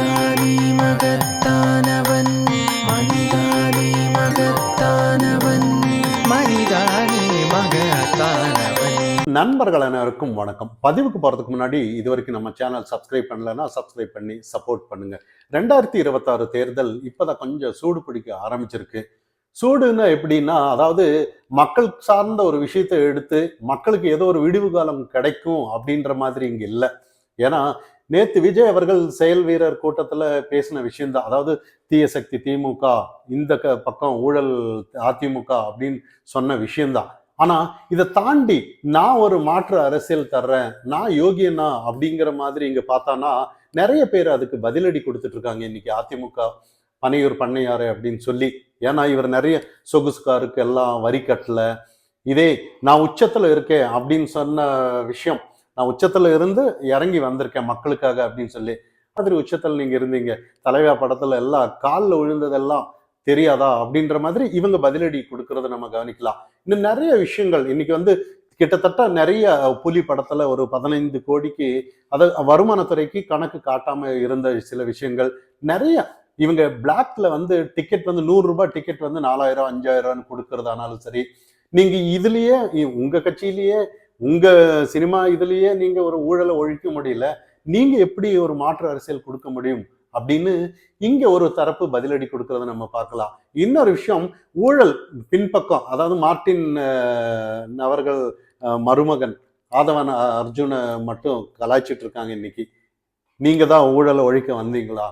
மனிதானே மகத்தானவன் மனிதானே மகத்தானவன் மகத்தானவன். நண்பர்கள் அனைவருக்கும் வணக்கம். பதிவுக்கு போகிறதுக்கு முன்னாடி இது வரைக்கும் நம்ம சேனல் சப்ஸ்கிரைப் பண்ணலன்னா சப்ஸ்கிரைப் பண்ணி சப்போர்ட் பண்ணுங்க. ரெண்டாயிரத்தி இருபத்தாறு தேர்தல் இப்போதான் கொஞ்சம் சூடு பிடிக்க ஆரம்பிச்சிருக்கு. சூடுன்னு எப்படின்னா அதாவது மக்கள் சார்ந்த ஒரு விஷயத்தை எடுத்து மக்களுக்கு ஏதோ ஒரு விடிவு காலம் கிடைக்கும் அப்படின்ற மாதிரி இங்கே இல்லை. ஏன்னா நேத்து விஜய் அவர்கள் செயல் வீரர் கூட்டத்தில் பேசின விஷயம்தான். அதாவது தீய சக்தி திமுக இந்த க பக்கம் ஊழல் அதிமுக அப்படின்னு சொன்ன விஷயம்தான். ஆனா இதை தாண்டி நான் ஒரு மாற்று அரசியல் தர்றேன் நான் யோகியனா அப்படிங்கிற மாதிரி இங்க பார்த்தானா நிறைய பேர் அதுக்கு பதிலடி கொடுத்துட்டு இருக்காங்க இன்னைக்கு அதிமுக பனையூர் பண்ணையாரு அப்படின்னு சொல்லி. ஏன்னா இவர் நிறைய சொகுசுக்காருக்கு எல்லாம் வரி கட்டல. இதே நான் உச்சத்துல இருக்கேன் அப்படின்னு சொன்ன விஷயம் நான் உச்சத்தில் இருந்து இறங்கி வந்திருக்கேன் மக்களுக்காக அப்படின்னு சொல்லி. மாதிரி உச்சத்தில் நீங்க இருந்தீங்க. தலைவா படத்துல எல்லாம் காலில் விழுந்ததெல்லாம் தெரியாதா? அப்படின்ற மாதிரி இவங்க பதிலடி கொடுக்கறத நம்ம கவனிக்கலாம். இன்னும் நிறைய விஷயங்கள். இன்னைக்கு வந்து கிட்டத்தட்ட நிறைய புலி படத்துல ஒரு பதினைந்து கோடிக்கு அதை வருமானத்துறைக்கு கணக்கு காட்டாம இருந்த சில விஷயங்கள். நிறைய இவங்க பிளாக்ல வந்து டிக்கெட் வந்து நூறு ரூபாய் டிக்கெட் வந்து நாலாயிரம் அஞ்சாயிரம்னு கொடுக்கறதானாலும் சரி. நீங்க இதுலயே உங்க கட்சியிலேயே உங்க சினிமா இதுலயே நீங்க ஒரு ஊழலை ஒழிக்க முடியல நீங்க எப்படி ஒரு மாற்று அரசியல் கொடுக்க முடியும் அப்படின்னு இங்க ஒரு தரப்பு பதிலடி கொடுக்கறத நம்ம பார்க்கலாம். இன்னொரு விஷயம் ஊழல் பின்பக்கம் அதாவது மார்ட்டின் அவர்கள் மருமகன் ஆதவன் அர்ஜுனை மட்டும் கலாய்ச்சிட்டு இருக்காங்க இன்னைக்கு. நீங்க தான் ஊழலை ஒழிக்க வந்தீங்களா?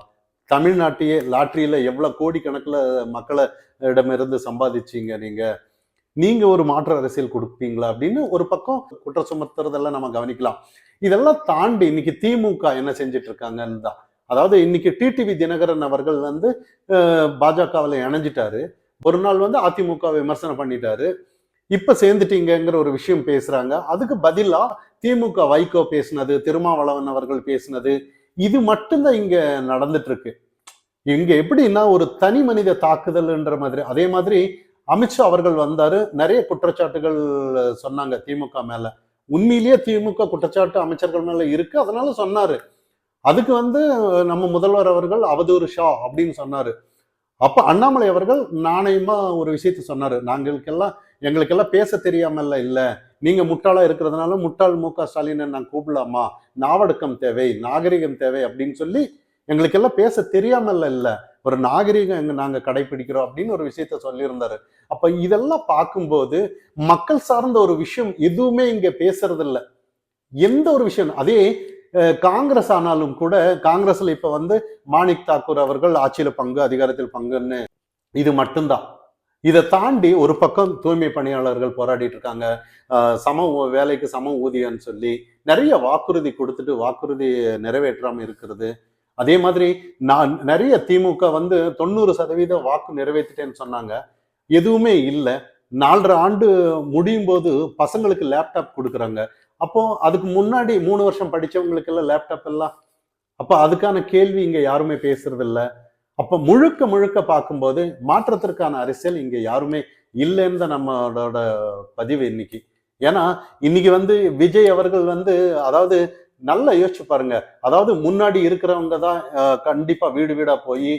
தமிழ்நாட்டையே லாட்டரியில எவ்வளவு கோடி கணக்குல மக்களை இடமிருந்து சம்பாதிச்சீங்க நீங்க? நீங்க ஒரு மாற்று அரசியல் கொடுப்பீங்களா அப்படின்னு ஒரு பக்கம் குற்றம் சுமத்துறதெல்லாம் நம்ம கவனிக்கலாம். இதெல்லாம் தாண்டி இன்னைக்கு திமுக என்ன செஞ்சுட்டு இருக்காங்கன்னு தான். அதாவது இன்னைக்கு டிடிவி தினகரன் அவர்கள் வந்து பாஜகவில் இணைஞ்சிட்டாரு. ஒரு நாள் வந்து அதிமுக விமர்சனம் பண்ணிட்டாரு. இப்ப சேர்ந்துட்டீங்கிற ஒரு விஷயம் பேசுறாங்க. அதுக்கு பதிலா திமுக வைகோ பேசினது திருமாவளவன் அவர்கள் பேசினது இது மட்டும்தான் இங்க நடந்துட்டு இருக்கு. இங்க எப்படின்னா ஒரு தனி மனித தாக்குதல்ன்ற மாதிரி. அதே மாதிரி அமித்ஷா அவர்கள் வந்தாரு. நிறைய குற்றச்சாட்டுகள் சொன்னாங்க திமுக மேல. உண்மையிலேயே திமுக குற்றச்சாட்டு அமைச்சர்கள் மேல இருக்கு. அதனால சொன்னாரு. அதுக்கு வந்து நம்ம முதல்வர் அவர்கள் அவதூறு ஷா அப்படின்னு சொன்னாரு. அப்ப அண்ணாமலை அவர்கள் நாணயமா ஒரு விஷயத்த சொன்னாரு. நாங்களுக்கெல்லாம் எங்களுக்கெல்லாம் பேச தெரியாமல்ல இல்ல. நீங்க முட்டாளா இருக்கிறதுனால முட்டாள் மு க ஸ்டாலினை நான் கூப்பிடலாமா? நாவடக்கம் தேவை நாகரிகம் தேவை அப்படின்னு சொல்லி எங்களுக்கெல்லாம் பேச தெரியாமல்ல இல்லை. ஒரு நாகரீகம் எங்க நாங்க கடைபிடிக்கிறோம் அப்படின்னு ஒரு விஷயத்த சொல்லியிருந்தாரு. அப்ப இதெல்லாம் பார்க்கும்போது மக்கள் சார்ந்த ஒரு விஷயம் எதுவுமே இங்க பேசுறது இல்லை எந்த ஒரு விஷயம்? அதே காங்கிரஸ் ஆனாலும் கூட காங்கிரஸ்ல இப்ப வந்து மாணிக் தாக்கூர் அவர்கள் ஆட்சியில பங்கு அதிகாரத்தில் பங்குன்னு இது மட்டும்தான். இதை தாண்டி ஒரு பக்கம் தூய்மை பணியாளர்கள் போராடிட்டு இருக்காங்க. சம ஊ- வேலைக்கு சம ஊதியம்னு சொல்லி நிறைய வாக்குறுதி கொடுத்துட்டு வாக்குறுதி நிறைவேற்றாம இருக்கிறது. அதே மாதிரி நான் நிறைய திமுக வந்து தொண்ணூறு சதவீத வாக்கு நிறைவேற்றிட்டேன்னு சொன்னாங்க. எதுவுமே இல்லை. நாலரை ஆண்டு முடியும் போது பசங்களுக்கு லேப்டாப் கொடுக்குறாங்க. அப்போ அதுக்கு முன்னாடி மூணு வருஷம் படிச்சவங்களுக்கு எல்லாம் லேப்டாப் எல்லாம் அப்போ அதுக்கான கேள்வி இங்கே யாருமே பேசுறது அப்போ முழுக்க முழுக்க பார்க்கும்போது மாற்றத்திற்கான அரசியல் இங்கே யாருமே இல்லைன்னு தான் நம்மளோட பதிவு இன்னைக்கு. ஏன்னா இன்னைக்கு வந்து விஜய் அவர்கள் வந்து அதாவது நல்லா யோசிச்சு பாருங்க. அதாவது முன்னாடி இருக்கிறவங்க தான் கண்டிப்பா வீடு வீடா போய்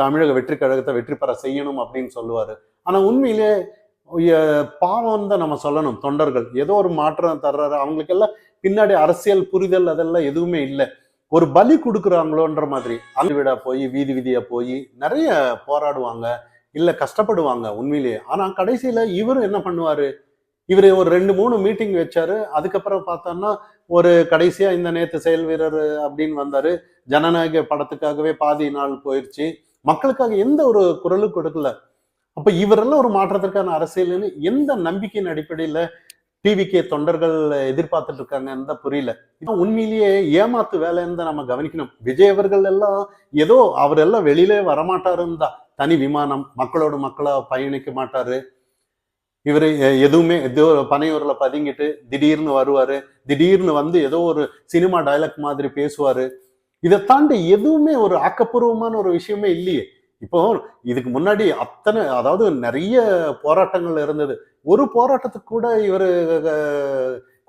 தமிழக வெற்றி கழகத்தை வெற்றி பெற செய்யணும் அப்படின்னு சொல்லுவாரு. ஆனா உண்மையிலே பாவம் தான் நம்ம சொல்லணும் தொண்டர்கள். ஏதோ ஒரு மாற்றம் தர்றாரு. அவங்களுக்கெல்லாம் பின்னாடி அரசியல் புரிதல் அதெல்லாம் எதுவுமே இல்லை. ஒரு பலி கொடுக்குறாங்களோன்ற மாதிரி. அங்க வீடா போய் வீதி வீதியா போய் நிறைய போராடுவாங்க. இல்ல கஷ்டப்படுவாங்க உண்மையிலேயே ஆனா கடைசியில இவரும் என்ன பண்ணுவாரு? இவரு ஒரு ரெண்டு மூணு மீட்டிங் வச்சாரு. அதுக்கப்புறம் பார்த்தோம்னா ஒரு கடைசியா இந்த நேத்து செயல் வீரர் அப்படின்னு வந்தாரு. ஜனநாயக படத்துக்காகவே பாதி நாள் போயிடுச்சு மக்களுக்காக எந்த ஒரு குரலும் கொடுக்கல. அப்ப இவரெல்லாம் ஒரு மாற்றத்திற்கான அரசியல்னு எந்த நம்பிக்கையின் அடிப்படையில டிவிகே தொண்டர்கள் எதிர்பார்த்துட்டு இருக்காங்கன்னு தான் புரியல. உண்மையிலேயே ஏமாத்து வேலைன்னு தான் நம்ம கவனிக்கணும். விஜய் அவர்கள் எல்லாம் ஏதோ அவர் எல்லாம் வெளியிலே வரமாட்டாருன்னு தான். தனி விமானம் மக்களோட மக்களா பயணிக்க மாட்டாரு. இவர் எதுவுமே ஏதோ பனையூரில் பதுங்கிட்டு திடீர்னு வருவார். திடீர்னு வந்து ஏதோ ஒரு சினிமா டைலாக் மாதிரி பேசுவார். இதை தாண்டி எதுவுமே ஒரு ஆக்கப்பூர்வமான ஒரு விஷயமே இல்லையே. இப்போ இதுக்கு முன்னாடி அத்தனை அதாவது நிறைய போராட்டங்கள் இருந்தது. ஒரு போராட்டத்துக்கு கூட இவர்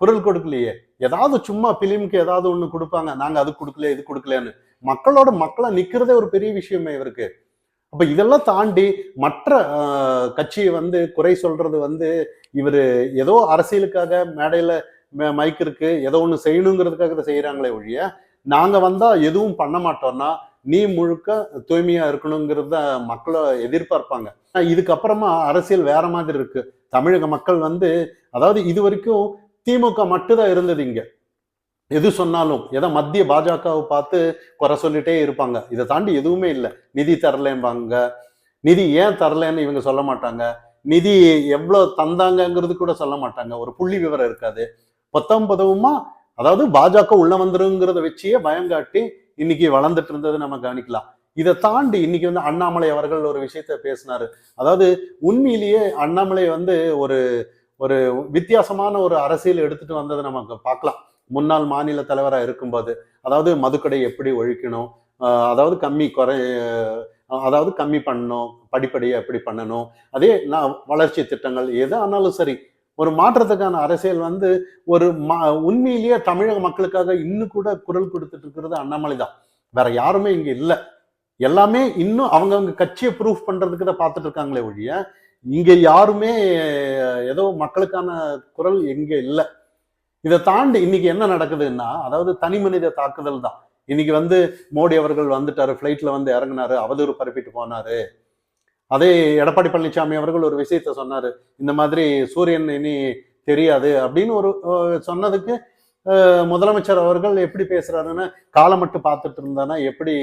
குரல் கொடுக்கலையே. ஏதாவது சும்மா பிலிமுக்கு ஏதாவது ஒன்று கொடுப்பாங்க. நாங்கள் அது கொடுக்கல இது கொடுக்கலன்னு. மக்களோட மக்களாக நிற்கிறதே ஒரு பெரிய விஷயமே இவருக்கு. அப்ப இதெல்லாம் தாண்டி மற்ற கட்சியை வந்து குறை சொல்றது வந்து இவர் ஏதோ அரசியலுக்காக மேடையில ம- மைக் இருக்கு ஏதோ ஒண்ணு செய்யணுங்கிறதுக்காக இதை செய்யறாங்களே ஒழிய நாங்க வந்தா எதுவும் பண்ண மாட்டோம்னா நீ முழுக்க தூய்மையா இருக்கணுங்கிறத மக்களை எதிர்பார்ப்பாங்க. இதுக்கப்புறமா அரசியல் வேற மாதிரி இருக்கு. தமிழக மக்கள் வந்து அதாவது இது வரைக்கும் திமுக மட்டும்தான் இருந்தது இங்க. எது சொன்னாலும் ஏதோ மத்திய பாஜகவை பார்த்து குறை சொல்லிட்டே இருப்பாங்க. இதை தாண்டி எதுவுமே இல்லை. நிதி தரலம்பாங்க. நிதி ஏன் தரலன்னு இவங்க சொல்ல மாட்டாங்க. நிதி எவ்வளோ தந்தாங்கங்கிறது கூட சொல்ல மாட்டாங்க. ஒரு புள்ளி விவரம் இருக்காது. பத்தொன்பதுமா அதாவது பாஜக உள்ள வந்துருங்கிறத வச்சே பயங்காட்டி இன்னைக்கு வளர்ந்துட்டு இருந்தது நம்ம கவனிக்கலாம். இதை தாண்டி இன்னைக்கு வந்து அண்ணாமலை அவர்கள் ஒரு விஷயத்த பேசினாரு. அதாவது உண்மையிலேயே அண்ணாமலை வந்து ஒரு ஒரு வித்தியாசமான ஒரு அரசியல் எடுத்துட்டு வந்ததை நமக்கு பார்க்கலாம். முன்னாள் மாநில தலைவராக இருக்கும்போது அதாவது மதுக்கடை எப்படி ஒழிக்கணும் அதாவது கம்மி குறை அதாவது கம்மி பண்ணணும் படிப்படியை எப்படி பண்ணணும் அதே நான் வளர்ச்சி திட்டங்கள் எது ஆனாலும் சரி ஒரு மாற்றத்துக்கான அரசியல் வந்து ஒரு ம உண்மையிலேயே தமிழக மக்களுக்காக இன்னும் கூட குரல் கொடுத்துட்டு இருக்கிறது அண்ணாமலை தான். வேற யாருமே இங்கே இல்லை. எல்லாமே இன்னும் அவங்கவங்க கட்சியை ப்ரூஃப் பண்ணுறதுக்கு தான் பார்த்துட்டு இருக்காங்களே ஒழிய இங்கே யாருமே ஏதோ மக்களுக்கான குரல் எங்கே இல்லை. இதை தாண்டி இன்னைக்கு என்ன நடக்குதுன்னா அதாவது தனி மனித தாக்குதல் தான். இன்னைக்கு வந்து மோடி அவர்கள் வந்துட்டாரு ஃப்ளைட்ல வந்து இறங்குனாரு அவதூறு பரப்பிட்டு போனாரு. அதே எடப்பாடி பழனிசாமி அவர்கள் ஒரு விஷயத்த சொன்னாரு இந்த மாதிரி சூரியன் இனி தெரியாது அப்படின்னு ஒரு சொன்னதுக்கு முதலமைச்சர் அவர்கள் எப்படி பேசுறாருன்னா காலம் மட்டும் பார்த்துட்டு இருந்தானா எப்படி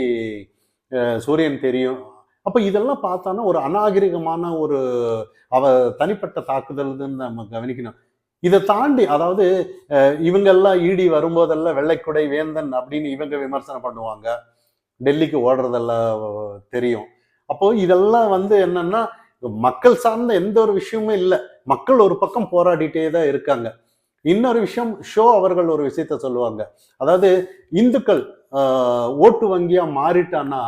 சூரியன் தெரியும். அப்ப இதெல்லாம் பார்த்தானா ஒரு அநாகரிகமான ஒரு அவ தனிப்பட்ட தாக்குதல்னு நம்ம கவனிக்கணும். இதை தாண்டி அதாவது இவங்கெல்லாம் ஈடி வரும்போதெல்லாம் வெள்ளைக்குடை வேந்தன் அப்படின்னு இவங்க விமர்சனம் பண்ணுவாங்க. டெல்லிக்கு ஓடுறதெல்லாம் தெரியும். அப்போ இதெல்லாம் வந்து என்னன்னா மக்கள் சார்ந்த எந்த ஒரு விஷயமும் இல்லை. மக்கள் ஒரு பக்கம் போராடிட்டே தான் இருக்காங்க. இன்னொரு விஷயம் ஷோ அவர்கள் ஒரு விஷயத்த சொல்லுவாங்க. அதாவது இந்துக்கள் ஓட்டு வங்கியா மாறிட்டான்னா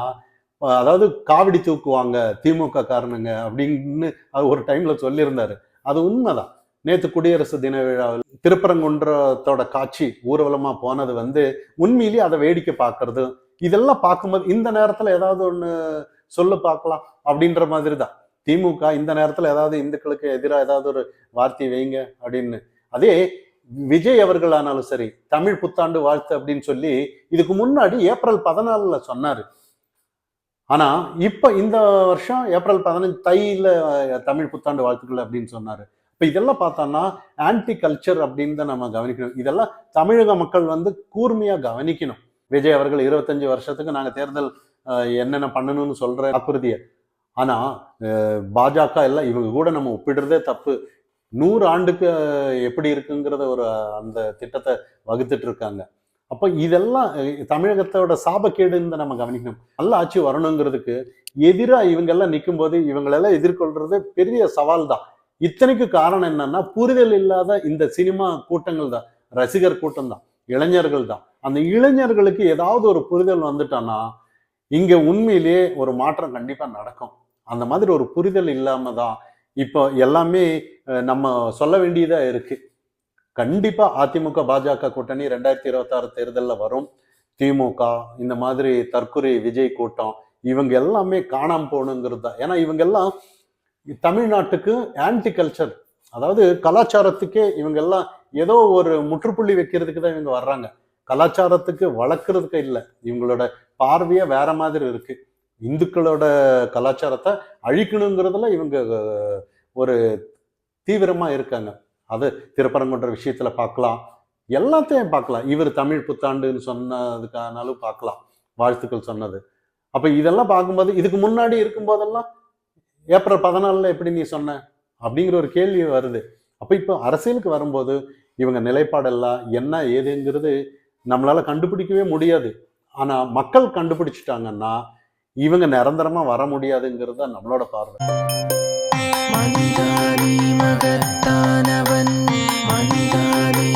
அதாவது காவடி தூக்குவாங்க திமுக காரணங்க அப்படின்னு அது ஒரு டைம்ல சொல்லியிருந்தாரு. அது உண்மைதான். நேத்து குடியரசு தின விழாவில் திருப்பரங்குன்றத்தோட காட்சி ஊர்வலமா போனது வந்து உண்மையிலேயே அதை வேடிக்கை பார்க்கறது. இதெல்லாம் பார்க்கும்போது இந்த நேரத்துல ஏதாவது ஒண்ணு சொல்லு பார்க்கலாம் அப்படின்ற மாதிரி தான் திமுக இந்த நேரத்துல ஏதாவது இந்துக்களுக்கு எதிராக ஏதாவது ஒரு வார்த்தை வைங்க அப்படின்னு. அதே விஜய் அவர்கள் ஆனாலும் சரி தமிழ் புத்தாண்டு வாழ்த்து அப்படின்னு சொல்லி இதுக்கு முன்னாடி ஏப்ரல் பதினாலுல சொன்னாரு. ஆனா இப்ப இந்த வருஷம் ஏப்ரல் பதினஞ்சு தையில தமிழ் புத்தாண்டு வாழ்த்துக்கள் அப்படின்னு சொன்னாரு. இப்போ இதெல்லாம் பார்த்தோம்னா ஆன்டி கல்ச்சர் அப்படின்னு தான் நம்ம கவனிக்கணும். இதெல்லாம் தமிழக மக்கள் வந்து கூர்மையா கவனிக்கணும். விஜய் அவர்கள் இருபத்தஞ்சு வருஷத்துக்கு நாங்க தேர்தல் என்னென்ன பண்ணணும்னு சொல்ற வாக்குறுதியை ஆனா பாஜக எல்லாம் இவங்க கூட நம்ம ஒப்பிடுறதே தப்பு. நூறு ஆண்டுக்கு எப்படி இருக்குங்கிறத ஒரு அந்த திட்டத்தை வகுத்துட்டு இருக்காங்க. அப்போ இதெல்லாம் தமிழகத்தோட சாபக்கேடுன்னு தான் நம்ம கவனிக்கணும். நல்ல ஆட்சி வரணுங்கிறதுக்கு எதிராக இவங்கெல்லாம் நிற்கும்போது இவங்களெல்லாம் எதிர்கொள்றது பெரிய சவால் தான் இத்தனைக்கு காரணம் என்னன்னா புரிதல் இல்லாத இந்த சினிமா கூட்டங்கள் தான். ரசிகர் கூட்டம் தான். இளைஞர்கள் தான். அந்த இளைஞர்களுக்கு ஏதாவது ஒரு புரிதல் வந்துட்டான்னா இங்க உண்மையிலேயே ஒரு மாற்றம் கண்டிப்பா நடக்கும். அந்த மாதிரி ஒரு புரிதல் இல்லாம தான் இப்போ எல்லாமே நம்ம சொல்ல வேண்டியதா இருக்கு. கண்டிப்பா அதிமுக பாஜக கூட்டணி ரெண்டாயிரத்தி இருபத்தாறு தேர்தலில் வரும். திமுக இந்த மாதிரி தற்கொலை விஜய் கூட்டம் இவங்க எல்லாமே காணாம போகணுங்கிறது தான். ஏன்னா இவங்க எல்லாம் தமிழ்நாட்டுக்கு ஆன்டி கல்ச்சர் அதாவது கலாச்சாரத்துக்கே இவங்க எல்லாம் ஏதோ ஒரு முற்றுப்புள்ளி வைக்கிறதுக்கு தான் இவங்க வர்றாங்க. கலாச்சாரத்துக்கு வளர்க்கறதுக்கு இல்லை. இவங்களோட பார்வையே வேற மாதிரி இருக்கு. இந்துக்களோட கலாச்சாரத்தை அழிக்கணுங்கிறதுல இவங்க ஒரு தீவிரமா இருக்காங்க. அது திருப்பரங்குன்ற விஷயத்துல பார்க்கலாம். எல்லாத்தையும் பார்க்கலாம். இவர் தமிழ் புத்தாண்டுன்னு சொன்னதுக்கானாலும் பார்க்கலாம். வாழ்த்துக்கள் சொன்னது. அப்ப இதெல்லாம் பார்க்கும்போது இதுக்கு முன்னாடி இருக்கும்போதெல்லாம் ஏப்ரல் பதினாலுல எப்படி நீ சொன்ன? அப்படிங்கிற ஒரு கேள்வி வருது. அப்போ இப்போ அரசியலுக்கு வரும்போது இவங்க நிலைப்பாடெல்லாம் என்ன ஏதுங்கிறது நம்மளால் கண்டுபிடிக்கவே முடியாது. ஆனால் மக்கள் கண்டுபிடிச்சிட்டாங்கன்னா இவங்க நிரந்தரமாக வர முடியாதுங்கிறது தான் நம்மளோட பார்வை. மகத்தானவன் மனிதானி